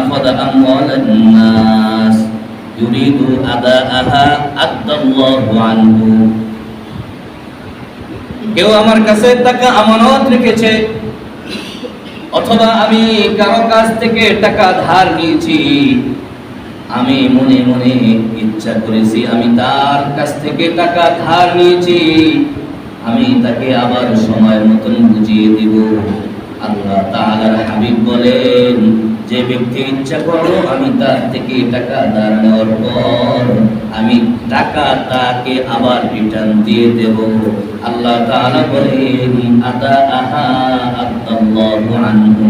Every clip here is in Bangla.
أخذ أموال الناس يريد أداءها أدى الله عنه কেউ আমার কাছে টাকা আমানত রেখেছে অথবা আমি কারো কাছ থেকে টাকা ধার নিয়েছি আমি মনে মনে ইচ্ছা করেছি আমি তার কাছ থেকে টাকা ধার নিয়েছি আমি তাকে আবার সময় মতন বুঝিয়ে দিব আল্লাহ তাআলার হাবিব বলেন, যে ব্যক্তি ইচ্ছা করল আমি তার থেকে টাকা ধার নেওয়ার পর আমি টাকা তাকে আবার রিটার্ন দিয়ে দেব। আল্লাহ তাআলা বলেন, আদা আহা আদাল্লাহু আনহু।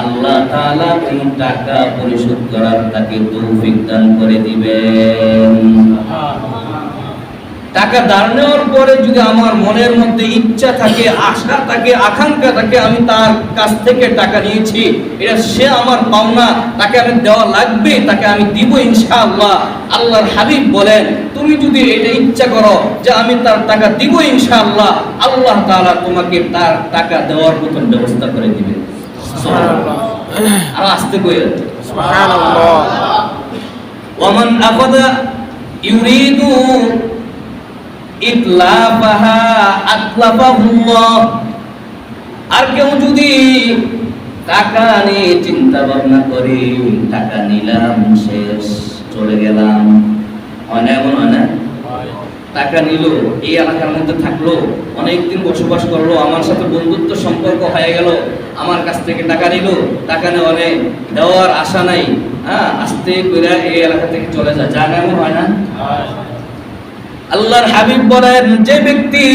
আল্লাহ তাআলা এই টাকা পরিশোধ করার তাকে তৌফিক দান করে দিবেন। টাকা ধার নেওয়ার পরে যদি আমার মনের মধ্যে ইচ্ছা থাকে আশা থাকে আকাঙ্ক্ষা থাকে আমি তার কাছ থেকে টাকা নিয়েছি এটা সে আমার পাওনা তাকে আমি দেওয়া লাগবে তাকে আমি দিব ইনশাআল্লাহ। আল্লাহর হাবিব বলেন তুমি যদি এটা ইচ্ছা করো যে আমি তার টাকা দিব ইনশাআল্লাহ আল্লাহ তাআলা তোমাকে তার টাকা দেওয়ার মতন ব্যবস্থা করে দিবে। আর আসতে কই সুবহানাল্লাহ। ওমান আকাদা ইউরিদু আর কেউ যদি টাকা নিয়ে চিন্তা ভাবনা করে, টাকা নিলাম, শেষ, চলে গেলাম। এমন হয় না? টাকা নিল, এই এলাকার মধ্যে থাকল, অনেকদিন বসবাস করল, আমার সাথে বন্ধুত্ব সম্পর্ক হয়ে গেল, আমার কাছ থেকে টাকা নিল, টাকা নেওয়া নেই, দেওয়ার আশা নাই হ্যাঁ আস্তে করে এই এলাকা থেকে চলে যায়। যা এমন হয় না? আল্লাহর হাবিব বলেন যে ব্যক্তি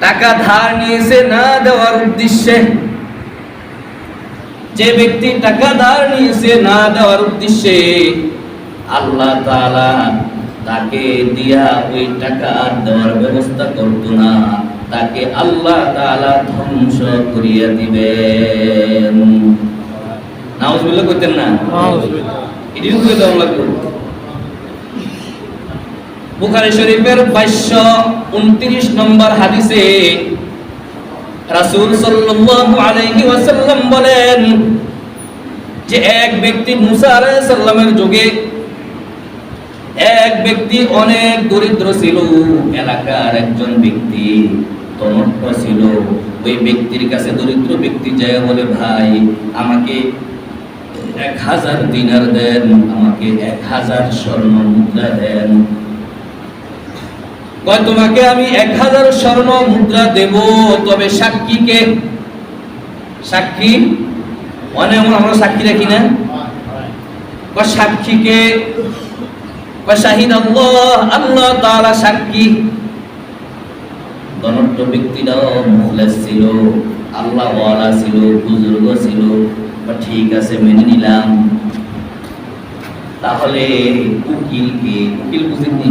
টাকা ধার নিয়েছে না দেওয়ার উদ্দেশ্যে যে ব্যক্তি টাকা ধার নিয়েছে না দেওয়ার উদ্দেশ্যে আল্লাহ তাআলা তাকে দিয়া ওই টাকা দেওয়ার ব্যবস্থা করত না। তাকে আল্লাহ তাআলা ধ্বংস করিয়া দিবেন। নাউজুবিল্লাহ করতেন না? নাউজুবিল্লাহ। এটিও করে দেওয়া লাগবে। বুখারী শরীফের 2229 নম্বর হাদিসে রাসূল সাল্লাল্লাহু আলাইহি ওয়াসাল্লাম বলেন যে এক ব্যক্তি মুসা আলাইহিস সালামের যুগে এক ব্যক্তি অনেক দরিদ্র ছিল, এলাকার একজন ব্যক্তি তনট্ট ছিল, ওই ব্যক্তির কাছে দরিদ্র ব্যক্তি যায় বলে, ভাই, আমাকে এক হাজার দিনার দেন, আমাকে এক হাজার স্বর্ণ মুদ্রা দেন কয়, তোমাকে আমি এক হাজার স্বর্ণ মুদ্রা দেব, তবে সাক্ষীকে সাক্ষী? অনেক আমরা সাক্ষী রাখি না। সাক্ষীকে শাহিদ আল্লাহ আল্লাহ সাক্ষী। ধনট্ট ব্যক্তিরাও মুখলেস ছিল বুজুর্গ ঠিক আছে নিলাম। তাহলে উকিল বুঝেননি?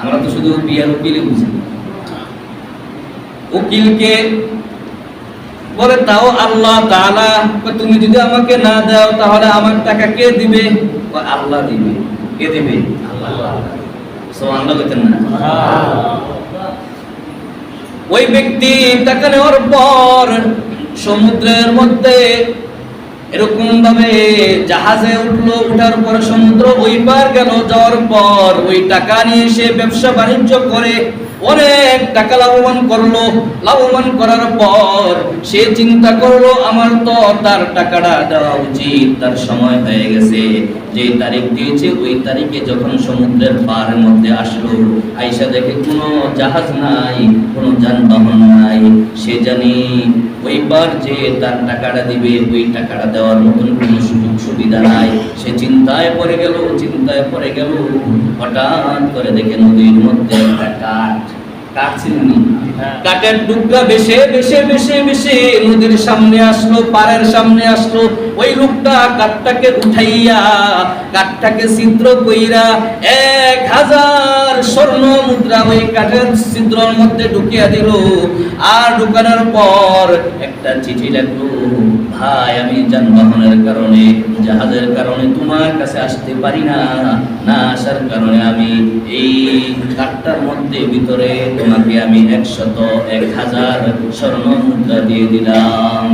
আমরা তো শুধু বিয়ার উকিলে বুঝি। উকিলকে বলে তাও আল্লাহ কয়, তুমি যদি আমাকে না দাও তাহলে আমার টাকা কে দিবে? আল্লাহ দিবে। কে দিবে? ওই ব্যক্তি টাকা নেওয়ার পর সমুদ্রের মধ্যে এরকম ভাবে জাহাজে উঠল, উঠার পর সমুদ্র ওই পার গেল, যাওয়ার পর ওই টাকা নিয়ে সে ব্যবসা বাণিজ্য করে, অনেক টাকা লাভবান করল। লাভবান করার পর সে চিন্তা করল, আমার তো তার টাকাটা দেওয়া উচিত, তার সময় হয়ে গেছে। যে তারিখ দিয়েছে, ওই তারিখে যখন সমুদ্রের পাড়ের মধ্যে আসলো, আইসা দেখে কোনো জাহাজ নাই, কোনো যানবাহন নাই। সে জানি ওই পার যে তার টাকাটা দিবে, ওই টাকাটা দেওয়ার মতন কোনো সুযোগ সুবিধা নাই। সে চিন্তায় পড়ে গেল, চিন্তায় পড়ে গেল। হঠাৎ করে দেখে নদীর মধ্যে একটা কাঠ কাঠের টুকরা বেশে বেশে বেশে বেশে নদীর সামনে আসলো পাড়ের সামনে আসলো। ওই লোকটা কাঠটাকে উঠাইয়া কাঠটাকে ছিদ্র কইরা এক হাজার স্বর্ণ মুদ্রা ওই কাঠের ছিদ্রের মধ্যে ঢুকিয়া দিল। আর ঢুকানোর পর একটা চিঠি লিখলো ভাই আমি যানবাহনের কারণে জাহাজের কারণে তোমার কাছে আসতে পারি না। না আসার কারণে আমি এই কাঠটার মধ্যে ভিতরে তোমাকে আমি একশত এক হাজার স্বর্ণ মুদ্রা দিয়ে দিলাম।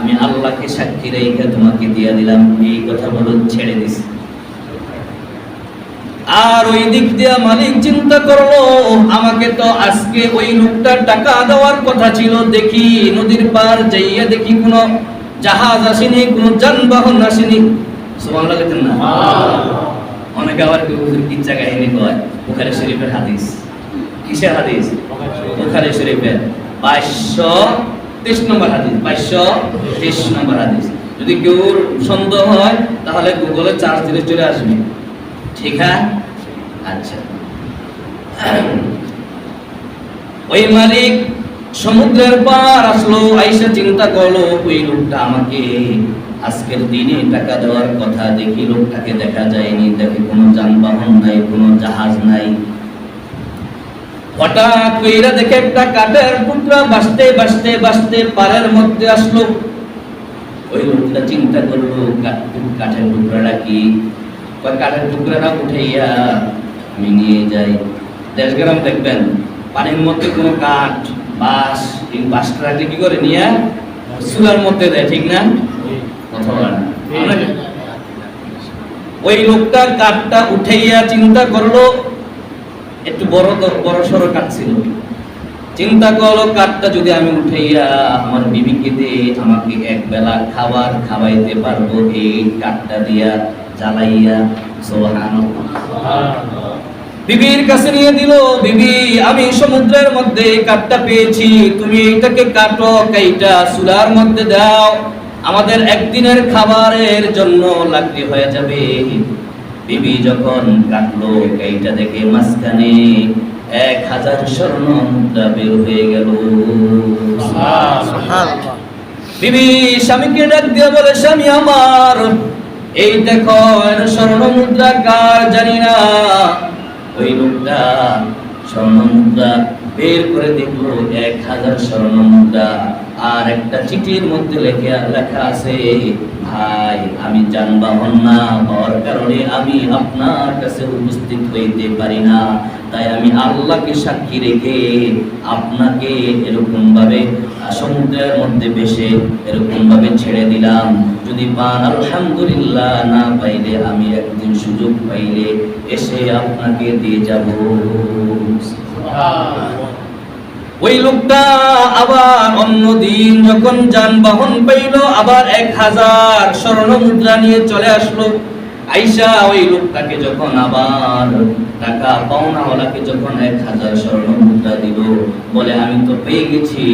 আমি আল্লাহকে সাক্ষী রেখে তোমাকে দিয়ে দিলাম। এই কথা বলে ছেড়ে দিছি। আর ওই দিক দিয়ে মালিক চিন্তা করল আমাকে তো আজকে ওই লোকটার টাকা দেওয়ার কথা ছিল। দেখি নদীর পার যাইয়া দেখি কোনো জাহাজ আসেনি কোনো যানবাহন আসেনি। না অনেকে আবার কেউ ইচ্ছা কাহিনী কয় বুখারী শরীফের হাদিস। কিসের হাদিস? বুখারী শরীফের। বাইশশো তেইশ নম্বর হাদিস। বাইশশো তেইশ নম্বর হাদিস। যদি কেউ সন্দেহ হয়, তাহলে গুগলে দিলে চলে আসবে। ঠিক আছে আচ্ছা। ওই মালিক সমুদ্রের পার আসলো, আইসা চিন্তা করল, ওই লোকটা আমাকে আজকের দিনে টাকা দেওয়ার কথা দেখি, লোকটাকে দেখা যায়নি, দেখে কোনো যানবাহন নাই, কোনো জাহাজ নাই। হঠাৎ কইরা দেখে একটা কাঠের টুকরা বাসতে বাসতে বাসতে পাড়ের মধ্যে আসলো। ওই লোকটা চিন্তা করল কাঠ- কাঠের টুকরাটা কি? কাঠের টুকরাটা উঠাইয়া আমি নিয়ে যাই। দেশগ্রাম দেখবেন পানির মধ্যে কোনো কাঠ বাঁশ এই বাঁশটা রাখলে কি করে নিয়ে চুলার মধ্যে দেয় ঠিক না। আমরা- ওই লোকটা কাঠটা উঠাইয়া চিন্তা করল একটু বড় বড় সড়ো কাঠ ছিল। চিন্তা করল, কাঠটা যদি আমি উঠাইয়া আমার বিবিকে দিয়ে আমাকে এক বেলা খাবার খাওয়াইতে পারব, এই কাঠটা দিয়া জ্বালাইয়া। সুবহানাল্লাহ। বিবির কাছে নিয়ে দিল, বিবি, আমি সমুদ্রের মধ্যে কাঠটা পেয়েছি। তুমি এটাকে কাটো, কাইটা চুলার মধ্যে দাও। আমাদের একদিনের খাবারের জন্য লাগতে হয়ে যাবে। বিবি যখন কাটলো কাইটা দেখে মাঝখানে এক হাজার স্বর্ণ মুদ্রা বের হয়ে গেল। বিবি স্বামীকে ডাক দিয়ে বলে স্বামী আমার এই দেখো স্বর্ণ মুদ্রা কার জানি না। ওই লোকটা স্বর্ণ মুদ্রা বের করে দেখল এক হাজার স্বর্ণ মুদ্রা। আর একটা চিঠির মধ্যে লেখা লেখা আছে ভাই, আমি যানবাহন না হওয়ার কারণে আমি আপনার কাছে উপস্থিত হইতে পারি না। তাই আমি আল্লাহকে সাক্ষী রেখে আপনাকে এরকম ভাবে সমুদ্রের মধ্যে বেশে এরকম ভাবে ছেড়ে দিলাম। যদি পান, আলহামদুলিল্লাহ, না পাইলে আমি একদিন সুযোগ পাইলে এসে আপনাকে দিয়ে যাব। ওই লোকটা আবার অন্য দিন যখন যানবাহন পাইল, আবার এক হাজার স্বর্ণ মুদ্রা নিয়ে চলে আসলো। আইসা ওই লোকটাকে যখন আবার টাকা পাওনাওয়ালাকে যখন এক হাজার স্বর্ণ মুদ্রা দিল, বলে, আমি তো পেয়ে গেছি।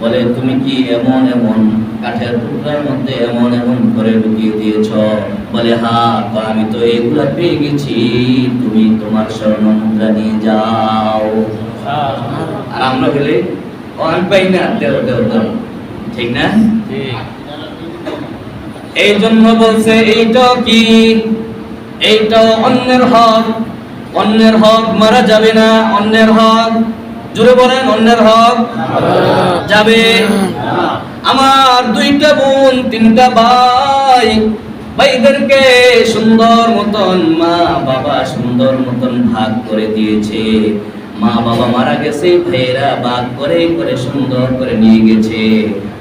বলে, তুমি কি এমন এমন কাঠের টুকরার মধ্যে এমন এমন করে ঢুকিয়ে দিয়েছ? বলে, হা, তো আমি তো এগুলা পেয়ে গেছি। তুমি তোমার স্বর্ণ মুদ্রা নিয়ে যাও। আর আমরা গেলে আমি পাই না দেও দেও দেও ঠিক না? এই জন্য বলছে এইটা কি? এইটা অন্যের হক। অন্যের হক মারা যাবে না অন্যের হক। জুড়ে বলেন অন্যের হক যাবে। আমার দুইটা বোন তিনটা ভাই। ভাইদেরকে সুন্দর মতন মা বাবা সুন্দর মতন ভাগ করে দিয়েছে। মা বাবা মারা গেছে ভাইয়েরা বাঘ করে করে সুন্দর করে নিয়ে গেছে।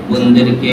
বোনদেরকে